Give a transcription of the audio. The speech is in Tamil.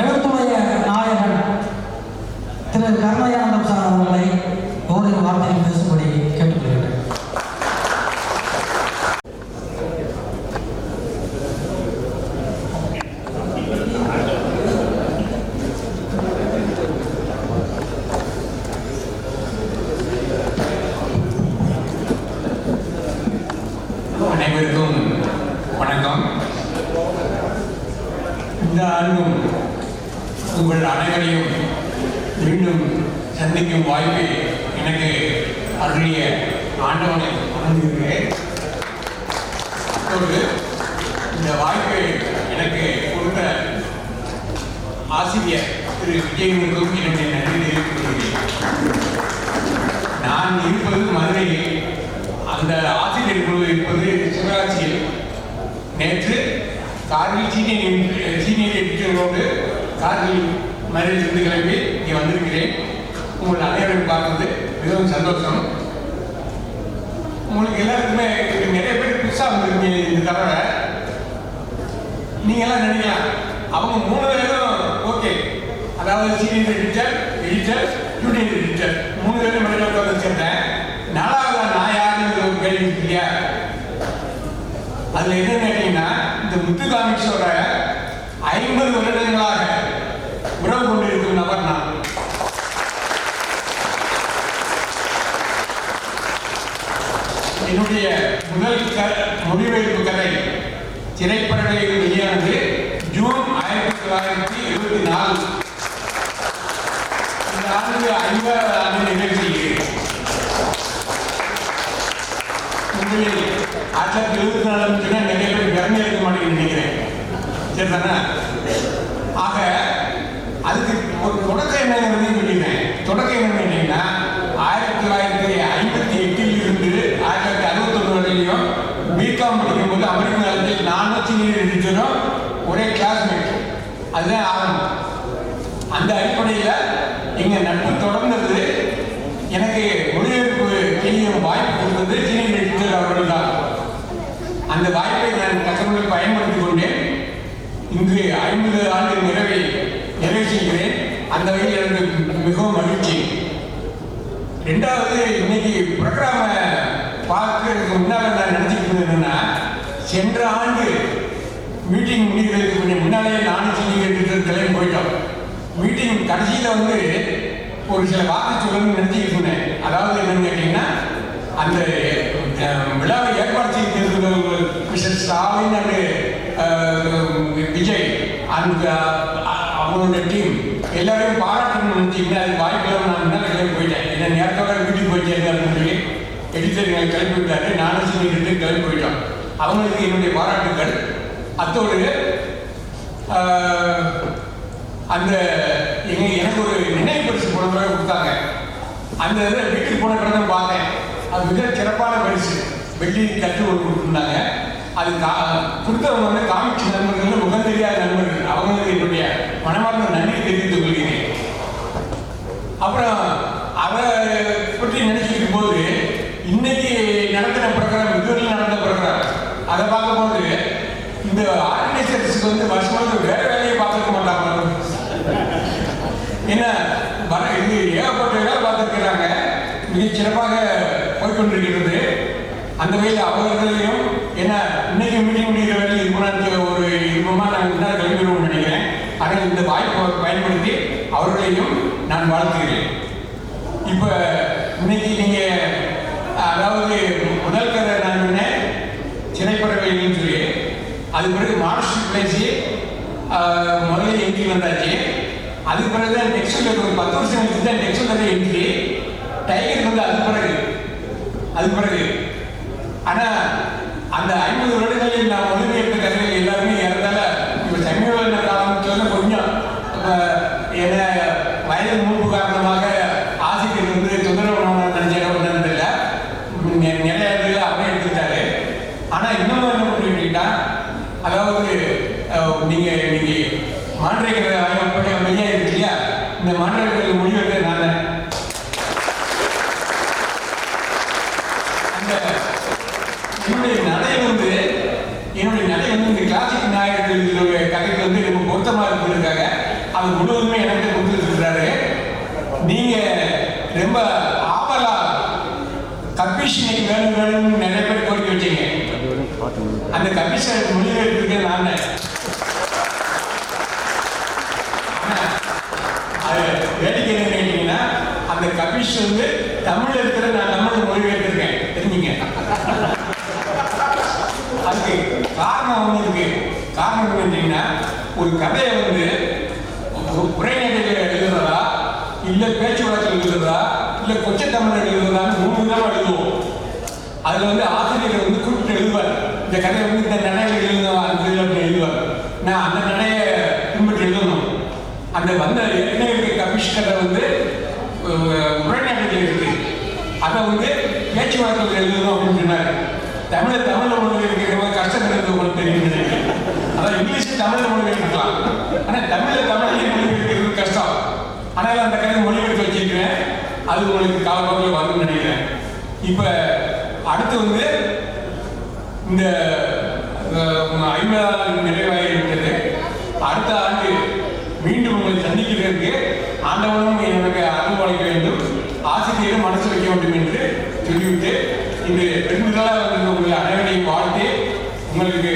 எழுத்துடைய நாயகன் திரு கர்மயானந்தம் சார் அவர்களை ஓரிரு வார்த்தையில் பேசும்படி கேட்டுக்கொள்கிறேன். அனைவருக்கும் வணக்கம். இந்த ஆண்டும் உங்கள் அனைவரையும் மீண்டும் சந்திக்கும் வாய்ப்பை எனக்கு அருளிய ஆண்டவனை வணங்குகிறேன் அப்போது இந்த வாய்ப்பை எனக்கு கொடுத்த ஆசிரியர் திரு விஜயனுக்கும் என்னுடைய நன்றி தெரிவித்துக் நான் இருப்பது மதுரையில் அந்த ஆசிரியர் குழு இருப்பது சிவராட்சியில் நேற்று கார்கில் சீனியர் சீனியர் எடிட்டரோடு கார்கில் மதுரையிலிருந்து கிளம்பி இங்கே வந்திருக்கிறேன். உங்கள் அனைவரையும் பார்க்கறது மிகவும் சந்தோஷம். உங்களுக்கு எல்லாருக்குமே நிறைய பேர் புதுசாக வந்திருக்கீங்க இந்த தவிர நீங்க எல்லாம் நினைக்கலாம் அவங்க மூணு பேரும் ஓகே அதாவது senior editor editor junior editor மூணு பேரும் மட்டும் உட்கார்ந்து வச்சிருந்தேன். நாலாவது நான் யாருன்னு ஒரு கேள்வி இல்லையா? அதுல என்ன கேட்டீங்கன்னா இந்த முத்து காமிக்ஸோட ஐம்பது வருடங்களாக என்னுடைய முதல் க முடிவெடுப்பு கதை திரைப்படங்களில் வெளியானது ஜூன் ஆயிரத்தி தொள்ளாயிரத்தி இருபத்தி நாலு. இந்த ஆண்டு ஐந்தாவது ஆண்டு நிகழ்ச்சி உங்களில் ஆயிரத்தி தொள்ளாயிரத்தி எழுபத்தி நாலு சொன்னால் நிறைய பேர் பிறந்தே இருக்க மாட்டேங்குன்னு நினைக்கிறேன். சரிதானே? ஒரே கிளாஸ்மேட் அதுதான் ஆரம்பம். அந்த அடிப்படையில் எங்கள் நட்பு தொடர்ந்தது. எனக்கு மொழிபெயர்ப்பு கிளியும் வாய்ப்பு கொடுத்தது சீனியர் எடிட்டர் அவர்கள் தான். அந்த வாய்ப்பை நான் கஷ்டப்பட்டு பயன்படுத்திக் கொண்டேன். இங்கு ஐம்பது ஆண்டு நிறைவை நிறைவு செய்கிறேன். அந்த வகையில் எனக்கு மிகவும் மகிழ்ச்சி. ரெண்டாவது இன்னைக்கு ப்ரோக்ராமை பார்க்கறதுக்கு முன்னால் நான் நினச்சிக்கிட்டு இருந்தது சென்ற ஆண்டு மீட்டிங் முடிகிறதுக்கு கொஞ்சம் முன்னாலே நானும் சீனியர் கிளம்பி போயிட்டோம். மீட்டிங் கடைசியில் வந்து ஒரு சில வாக்கு சொல்லணும்னு நினச்சிக்கிட்டு இருந்தேன் அதாவது என்னன்னு கேட்டிங்கன்னா அந்த விழாவை ஏற்பாடு செய்திருக்கிற மிஸ்டர் ஸ்டாலின் அண்டு விஜய். அந்த அவங்களோட டீம். எல்லாரையும் பாராட்டணும்னு நினச்சிங்கன்னா அது வாய்ப்பில் நான் முன்னால் கிளம்பி போயிட்டேன். என்ன நேரத்தோட வீட்டுக்கு போயிட்டேன் அப்படின்னு சொல்லி எடிட்டர் எங்களை கிளம்பி விட்டாரு. நானும் சீனியர் கிளம்பி போயிட்டோம். அவங்களுக்கு என்னுடைய பாராட்டுக்கள் அத்தோடு அந்த எங்க எனக்கு ஒரு நினைவு பரிசு போன பிறகு கொடுத்தாங்க. அந்த இதில் வீட்டுக்கு போன பிறகு பார்த்தேன். அது மிக சிறப்பான பரிசு. வெள்ளி கற்று ஒன்று கொடுத்துருந்தாங்க. அது கா கொடுத்தவங்க வந்து காமிக்ஸ் ஆர்கனைசர்ஸ்க்கு வந்து வேற வேலையை பார்த்துருக்க மாட்டாங்க. என்ன வர இது ஏகப்பட்ட வேலை பார்த்துருக்கிறாங்க. மிக சிறப்பாக போய்கொண்டிருக்கிறது அந்த வகையில் அவர்களையும் ஏன்னா இன்னைக்கு மீட்டிங் முடிகிற வேலையில் இருக்கணும்னு ஒரு இன்பமாக நாங்கள் முன்னாடி கிளம்பிடுவோம்னு நினைக்கிறேன். ஆனால் இந்த வாய்ப்பை பயன்படுத்தி அவர்களையும் நான் வாழ்த்துகிறேன். இப்போ இன்னைக்கு நீங்கள் அதாவது முதல் கதை நான் சொன்னேன் சிறைப்படவைன்னு சொல்லி. அது பிறகு மாஸ்டர் பேசி முதல்ல என்ட்ரி வந்தாச்சு. அதுக்கு பிறகு தான் நெக்ஸ்ட் ஒரு பத்து வருஷம் கழிச்சு தான் நெக்ஸ்ட் வந்து என்ட்ரி டைகர் வந்து அது பிறகு. அது பிறகு. ஆனால் அந்த ஐம்பது வருடங்களில் நான் மொழிபெயர்த்த கதைகள் எல்லாருமே இறந்தால இப்போ சமீப காலத்துல கொஞ்சம் என்ன வயது மூப்பு காரணமாக ஆசிரியர் வந்து தொந்தரவு பண்ணணும்னு நினைச்சேன். இல்லை நிறைய இடத்துல அப்படியே எடுத்துக்கிட்டாரு. ஆனால் இன்னும் என்ன பண்ணிட்டீங்கன்னா அதாவது நீங்கள் நீங்கள் நீங்க மாண்டேக்கிற மையா இருக்கு இல்லையா இந்த மாண்டேக்கிற முடிவெடுத்தது நான் அந்த என்னுடைய நடை வந்து என்னுடைய நடை வந்து இந்த கிளாசிக் நாயகர்களுடைய கதைக்கு வந்து ரொம்ப பொருத்தமாக இருக்கிறதுக்காக அவர் முழுவதுமே எனக்கு கொடுத்துருக்கிறாரு. நீங்கள் ரொம்ப ஆவலா கப்பீஷனை வேணும் வேணும்னு நிறைய பேர் கோரிக்கை வச்சீங்க. அந்த கமிஷன் மொழிபெயர்ப்பிருக்க நான் அது வேடிக்கை என்னன்னு கேட்டீங்கன்னா அந்த கபீஷ் வந்து தமிழ்ல இருக்கிற நான் தமிழ்ல மொழிபெயர்த்திருக்கேன் தெரிஞ்சுங்க அதுக்கு காரணம் வந்து இருக்கு காரணம் என்ன ஒரு கதையை வந்து ஒரு உரைநடையில் எழுதுறதா இல்லை பேச்சு வழக்கில் எழுதுறதா இல்லை கொச்சை தமிழ் எழுதுறதான்னு மூணு விதமா எழுதுவோம். அதுல வந்து ஆசிரியர் வந்து குறிப்பிட்டு எழுதுவார். இந்த கதையை வந்து இந்த நடையில் எழுதுவா அந்த இதில் எழுதுவார். நான் அந்த நடையை பின்பற்றி எழுதணும். அந்த வந்த ஏற்கனவே இருக்க கதை வந்து அஹ், இருக்கு. அதை வந்து பேச்சு எழுதணும் அப்படின்னு சொன்னார். தமிழை தமிழ் மொழி இருக்கிற கஷ்டம் இருக்கிறது உங்களுக்கு தெரியும் நினைக்கிறேன். அதான் இங்கிலீஷ் தமிழ் மொழி இருக்கலாம். ஆனால் தமிழில் தமிழ் மொழி இருக்கிறது கஷ்டம். ஆனால் அந்த கதை மொழிபெயர்த்து வச்சிருக்கிறேன். அது உங்களுக்கு காலப்போக்கில் வரும்னு நினைக்கிறேன். இப்போ அடுத்து வந்து இந்த அஹ், ஐம்பதாம் இருக்கிறது அடுத்த ஆண்டு மீண்டும் உங்களை சந்திக்கிறதுக்கு ஆண்டவனும் எனக்கு அருள் வழங்க வேண்டும். ஆசிரியரும் மனசு வைக்க வேண்டும் என்று சொல்லிவிட்டு இன்று பெண்களால் உங்கள் அனைவரையும் பார்த்து உங்களுக்கு